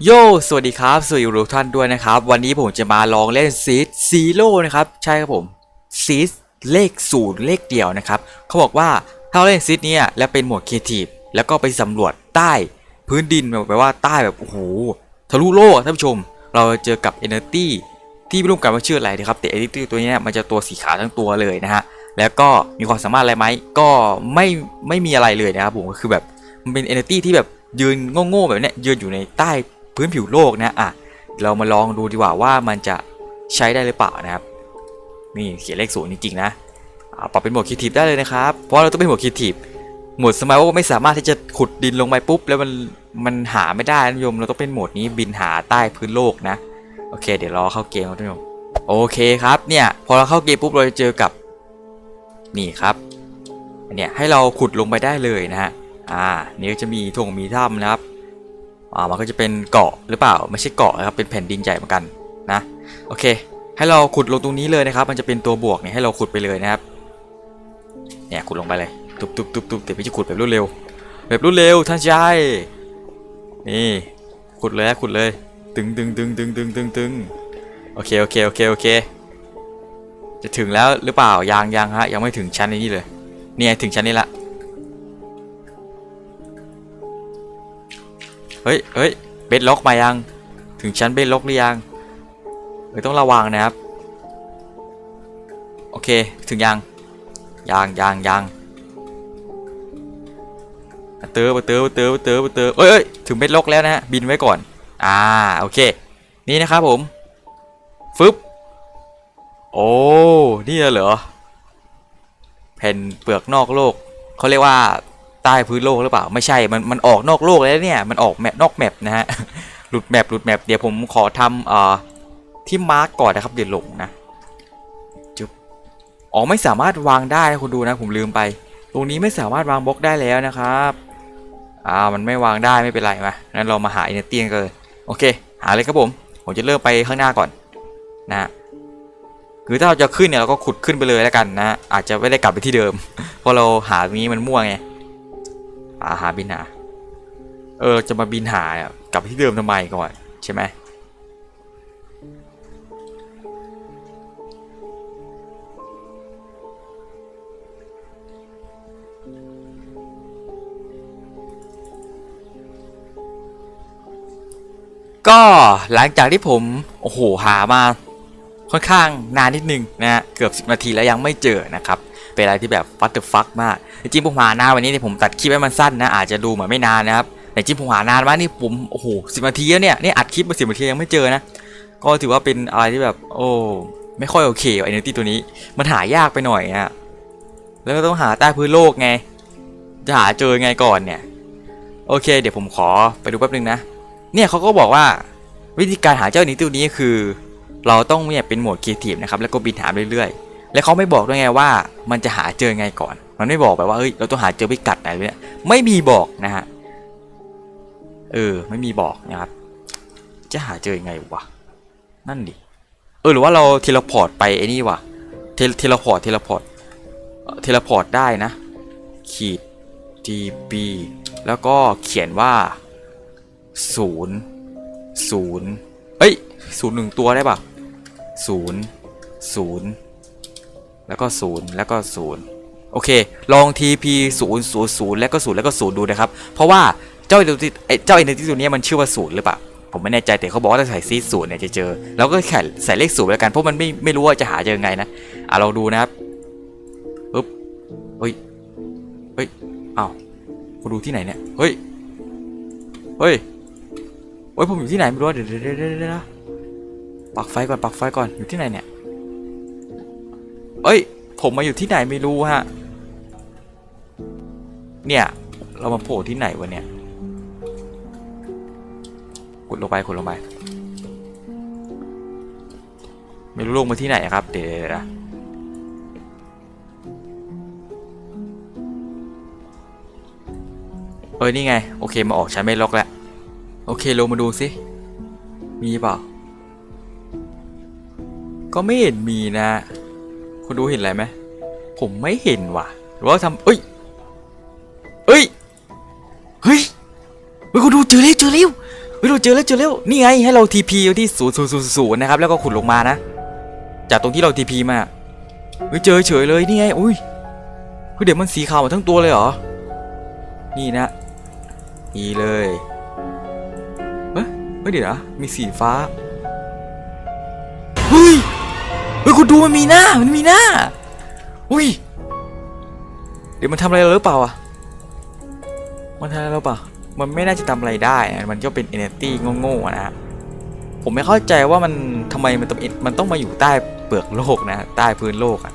โย สวัสดีครับ สวัสดีทุกท่านด้วยนะครับ วันนี้ผมจะมาลองเล่นซีดซีโร่นะครับ ใช่ครับผมซีดเลขศูนย์เลขเดียวนะครับ เขาบอกว่าถ้าเล่นซีดเนี้ยแล้วเป็นหมวดครีเอทีฟแล้วก็ไปสำรวจใต้พื้นดินแบบว่าใต้แบบโอ้โหทะลุโลกท่านผู้ชม เราจะเจอกับเอเนอร์ตี้ที่ไม่รู้กันว่าชื่ออะไรนะครับแต่เอเนอร์ตี้ตัวเนี้ยมันจะตัวสีขาวทั้งตัวเลยนะฮะแล้วก็มีความสามารถอะไรไหมก็ไม่ไม่มีอะไรเลยนะครับผมก็คือแบบมันเป็นเอเนอร์ตี้ที่แบบยืนโง่ๆแบบเนี้ยยืนอยู่ในใต้ พื้นผิวโลกนะอะเรามาลองดูดีกว่าว่ามันจะใช้ได้หรือเปล่านะครับนี่เขียนเลขศูนย์จริงๆนะอ่าปรับเป็นโหมดคิดทีฟได้เลยนะครับเพราะเราต้องเป็นโหมดคิดทีฟโหมดสมัยว่าไม่สามารถที่จะขุดดินลงไปปุ๊บ แล้วมันมันหาไม่ได้นะโยมเราต้องเป็นโหมดนี้บินหาใต้พื้นโลกนะโอเค เดี๋ยวรอเข้าเกมครับท่านผู้ชมโอเคครับเนี่ยพอเราเข้าเกมปุ๊บเราจะเจอกับนี่ครับเนี้ยให้เราขุดลงไปได้เลยนะฮะอ่านี่จะมีทงมีถ้ำนะครับ อ่ามันก็จะเป็นเกาะหรือเปล่าไม่ใช่เกาะนะครับเป็นแผ่นดินใหญ่เหมือนกันนะโอเค ให้เราขุดลงตรงนี้เลยนะครับ มันจะเป็นตัวบวกเนี่ยให้เราขุดไปเลยนะครับเนี่ยขุดลงไปเลยตุบตุบตุบตุบแต่พี่จะขุดแบบรวดเร็ว แบบรวดเร็วท่านชายนี่ขุดเลยขุดเลย ตึงตึงตึงตึงตึงตึงตึงโอเคโอเคโอเคโอเค จะถึงแล้วหรือเปล่ายังยังฮะยังไม่ถึงชั้นนี้เลย เนี่ยถึงชั้นนี้ละ เฮ้ยเฮ้ยเบสล็อกมายัง ถึงชั้นเบสล็อกหรือยังเฮ้ยต้องระวังนะครับ โอเค ถึงยัง ยังยังยังเตอร์เตอร์เตอร์เตอร์เตอร์เอ้ยเอ้ยถึงเบสล็อกแล้วนะฮะ บินไว้ก่อน อ่า โอเค นี่นะครับผม ฟึบ โอ้ นี่เหรอ แผ่นเปลือกนอกโลก เขาเรียกว่า ใต้พื้นโลกหรือเปล่า ไม่ใช่ มันมันออกนอกโลกแล้วเนี่ย มันออกแมปนอกแมปนะฮะ หลุดแมปหลุดแมปเดี๋ยวผมขอทำเอ่อที่มาร์กก่อนนะครับเดี๋ยวหลงนะจุ๊บอ๋อไม่สามารถวางได้นะคุณดูนะผมลืมไป ตรงนี้ไม่สามารถวางบล็อกได้แล้วนะครับอ่ามันไม่วางได้ไม่เป็นไรมางั้นเรามาหาอินเนอร์ตี้กันเลยโอเค หาเลยครับผม ผมจะเริ่มไปข้างหน้าก่อนนะฮะคือถ้าเราจะขึ้นเนี่ยเราก็ขุดขึ้นไปเลยแล้วกันนะ อาจจะไม่ได้กลับไปที่เดิม เพราะเราหาตรงนี้มันมั่วไง อาหาบินหา เออ จะมาบินหาเนี่ยกลับที่เดิมทำไมก่อน ใช่ไหมก็หลังจากที่ผม โอ้โห หามาค่อนข้างนานนิดนึงนะฮะเกือบ 10 นาทีแล้วยังไม่เจอนะครับ เป็นอะไรที่แบบฟัตเตอร์ฟักมากจริงๆผมหานานวันนี้เนี่ยผมตัดคลิปให้มันสั้นนะอาจจะดูเหมือนไม่นานนะครับแต่จริงๆผมหานานมากนี่ผมโอ้โหสิบนาทีแล้วเนี่ยนี่อัดคลิปมาสิบนาทียังไม่เจอนะก็ถือว่าเป็นอะไรที่แบบโอ้ไม่ค่อยโอเคไอเนตี้ตัวนี้ มันหายากไปหน่อยอะแล้วก็ต้องหาใต้พื้นโลกไง จะหาเจอไงก่อนเนี่ย โอเค เดี๋ยวผมขอไปดูแป๊บนึงนะ เนี่ยเขาก็บอกว่าวิธีการหาเจ้าหนี้ตัวนี้คือ เราต้องเนี่ยเป็นโหมดครีเอทีฟนะครับแล้วก็บินหาเรื่อยๆ แล้วเขาไม่บอกด้วยไงว่ามันจะหาเจอไงก่อน มันไม่บอกแบบว่าเฮ้ยเราต้องหาเจอพิกัดไหนเนี่ยไม่มีบอกนะฮะเออไม่มีบอกนะครับ จะหาเจอยังไงวะนั่นดิเออหรือว่าเราเทเลพอร์ตไปไอ้นี่วะเทเทเลพอร์ตเทเลพอร์ตเทเลพอร์ตได้นะ ขีด db แล้วก็เขียนว่าศูนย์ศูนย์เอ้ยศูนย์หนึ่งตัวได้ปะศูนย์ศูนย์ แล้วก็ศูนย์แล้วก็ศูนย์โอเค ลอง tp ศูนย์ศูนย์ศูนย์แล้วก็ศูนย์แล้วก็ศูนย์ดูนะครับ เพราะว่าเจ้าเอเนจ้าเอเนติตัวนี้มันชื่อว่าศูนย์หรือเปล่า ผมไม่แน่ใจแต่เขาบอกว่าถ้าใส่ซีศูนย์เนี่ยจะเจอ แล้วก็แค่ใส่เลขศูนย์แล้วกัน เพราะมันไม่ไม่รู้ว่าจะหาเจอไงนะ อะเราดูนะครับปึ๊บเฮ้ย เฮ้ยอ้าวกูดูที่ไหนเนี่ย เฮ้ย เฮ้ย เฮ้ยผมอยู่ที่ไหนไม่รู้เดี๋ยวเดี๋ยวเดี๋ยวเดี๋ยวเดี๋ยวปักไฟก่อนปักไฟก่อนอยู่ที่ไหนเนี่ย เอ้ย ผมมาอยู่ที่ไหนไม่รู้ฮะ เนี่ย เรามาโผล่ที่ไหนวะเนี่ย กดลงไปกดลงไป ไม่รู้ลงมาที่ไหนครับ เดี๋ยวนะเอ้ยนี่ไง โอเคมาออกชั้นไม่ล็อกแล้ว โอเคลงมาดูสิ มีเปล่า ก็ไม่เห็นมีนะ คุณดูเห็นอะไรไหมผมไม่เห็นว่ะหรือว่าทำเอ้ยเอ้ยเฮ้ยเฮ้ยคุณดูเจอแล้วเจอแล้วฮ้ยเราเจอแล้วเจอแล้วนี่ไงให้เราทีพีที่ศูนย์ศูนย์ศูนย์ศูนย์นะครับแล้วก็ขุดลงมานะ จากตรงที่เราทีพีมาเฮ้ยเจอเฉยเลยนี่ไงอุ้ยเฮ้ยเดี๋ยวมันสีขาวหมดทั้งตัวเลยเหรอนี่นะนี่เลยเฮ้ยเดี๋ยวนะมีสีฟ้า เฮ้ยคุณดูมันมีหน้ามันมีหน้า อุ้ย เดี๋ยวมันทำอะไรเราหรือเปล่าอะ มันทำอะไรเราเปล่า มันไม่น่าจะทำอะไรได้มันก็เป็น entity โง่ๆนะฮะผมไม่เข้าใจว่ามันทำไมมันต้องมันต้องมาอยู่ใต้เปลือกโลกนะใต้พื้นโลกอะ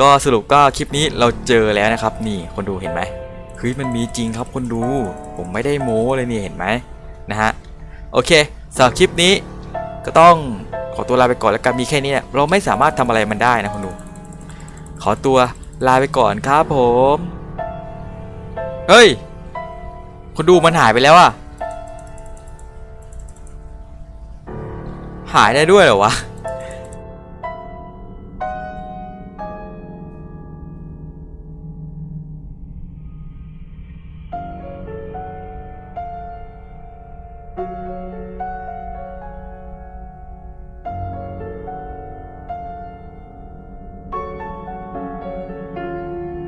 ก็สรุปก็คลิปนี้เราเจอแล้วนะครับ นี่คนดูเห็นไหมเฮ้ยมันมีจริงครับคนดู ผมไม่ได้โม้เลยนี่เห็นไหมนะฮะโอเคสำหรับคลิปนี้ก็ต้อง ขอตัวลาไปก่อนแล้วกันมีแค่นี้เราไม่สามารถทำอะไรมันได้นะคนดูขอตัวลาไปก่อนครับผมเฮ้ยคนดูมันหายไปแล้วอะหายได้ด้วยเหรอวะ